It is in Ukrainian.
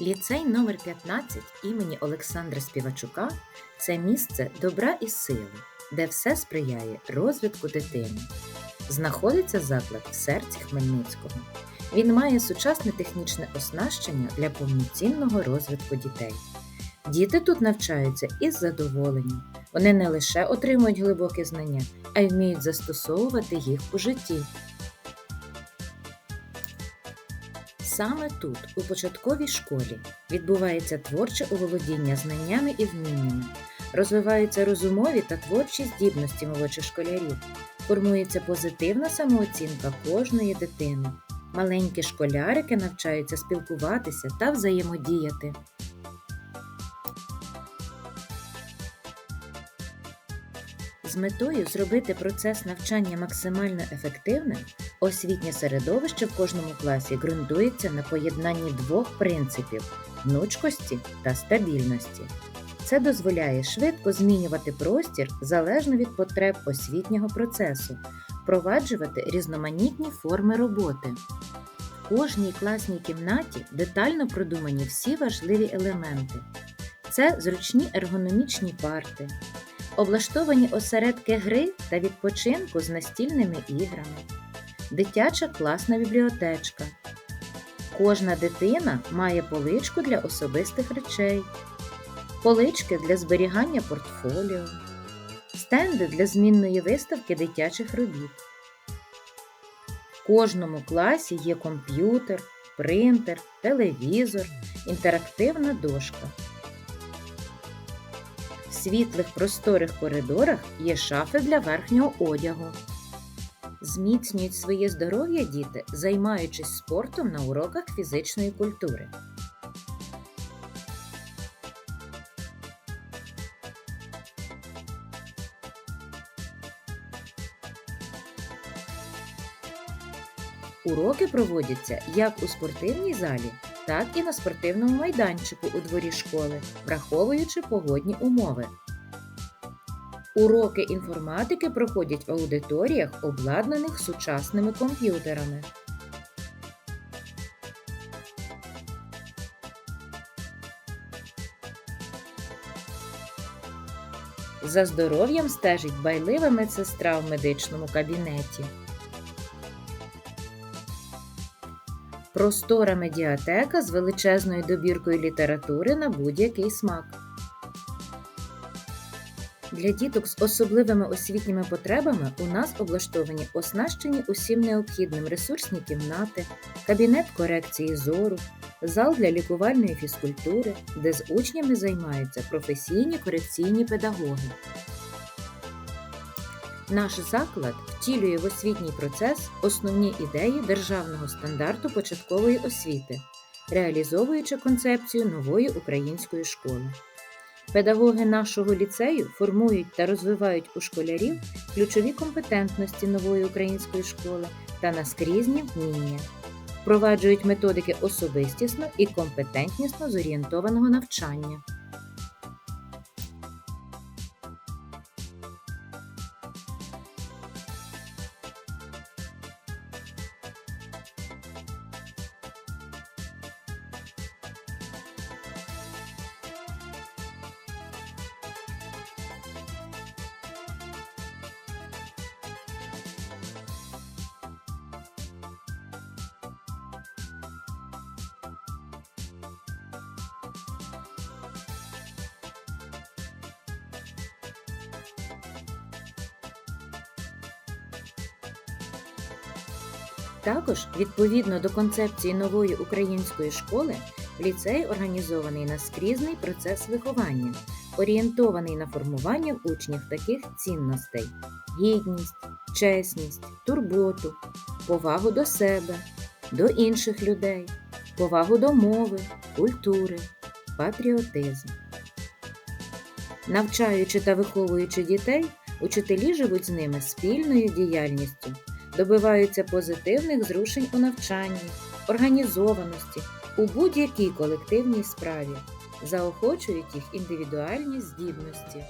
Ліцей номер 15 імені Олександра Співачука це місце добра і сили, де все сприяє розвитку дитини. Знаходиться заклад в серці Хмельницького. Він має сучасне технічне оснащення для повноцінного розвитку дітей. Діти тут навчаються із задоволенням. Вони не лише отримують глибокі знання, а й вміють застосовувати їх у житті. Саме тут, у початковій школі, відбувається творче оволодіння знаннями і вміннями, розвиваються розумові та творчі здібності молодших школярів, формується позитивна самооцінка кожної дитини. Маленькі школярики навчаються спілкуватися та взаємодіяти. З метою зробити процес навчання максимально ефективним, освітнє середовище в кожному класі ґрунтується на поєднанні двох принципів гнучкості та стабільності. Це дозволяє швидко змінювати простір залежно від потреб освітнього процесу, впроваджувати різноманітні форми роботи. В кожній класній кімнаті детально продумані всі важливі елементи. Це зручні ергономічні парти, облаштовані осередки гри та відпочинку з настільними іграми, дитяча класна бібліотечка. Кожна дитина має поличку для особистих речей, полички для зберігання портфоліо, стенди для змінної виставки дитячих робіт. В кожному класі є комп'ютер, принтер, телевізор, інтерактивна дошка. Світлих просторих коридорах є шафи для верхнього одягу. Зміцнюють своє здоров'я діти, займаючись спортом на уроках фізичної культури. Уроки проводяться як у спортивній залі, так і на спортивному майданчику у дворі школи, враховуючи погодні умови. Уроки інформатики проходять в аудиторіях, обладнаних сучасними комп'ютерами. За здоров'ям стежить байлива медсестра в медичному кабінеті. Простора медіатека з величезною добіркою літератури на будь-який смак. Для діток з особливими освітніми потребами у нас облаштовані оснащені усім необхідним ресурсні кімнати, кабінет корекції зору, зал для лікувальної фізкультури, де з учнями займаються професійні корекційні педагоги. Наш заклад втілює в освітній процес основні ідеї державного стандарту початкової освіти, реалізовуючи концепцію нової української школи. Педагоги нашого ліцею формують та розвивають у школярів ключові компетентності нової української школи та наскрізні вміння, впроваджують методики особистісно і компетентнісно зорієнтованого навчання. Також, відповідно до концепції нової української школи, ліцей організований наскрізний процес виховання, орієнтований на формування в учнів таких цінностей: гідність, чесність, турботу, повагу до себе, до інших людей, повагу до мови, культури, патріотизм. Навчаючи та виховуючи дітей, учителі живуть з ними спільною діяльністю добиваються позитивних зрушень у навчанні, організованості у будь-якій колективній справі, заохочують їх індивідуальні здібності.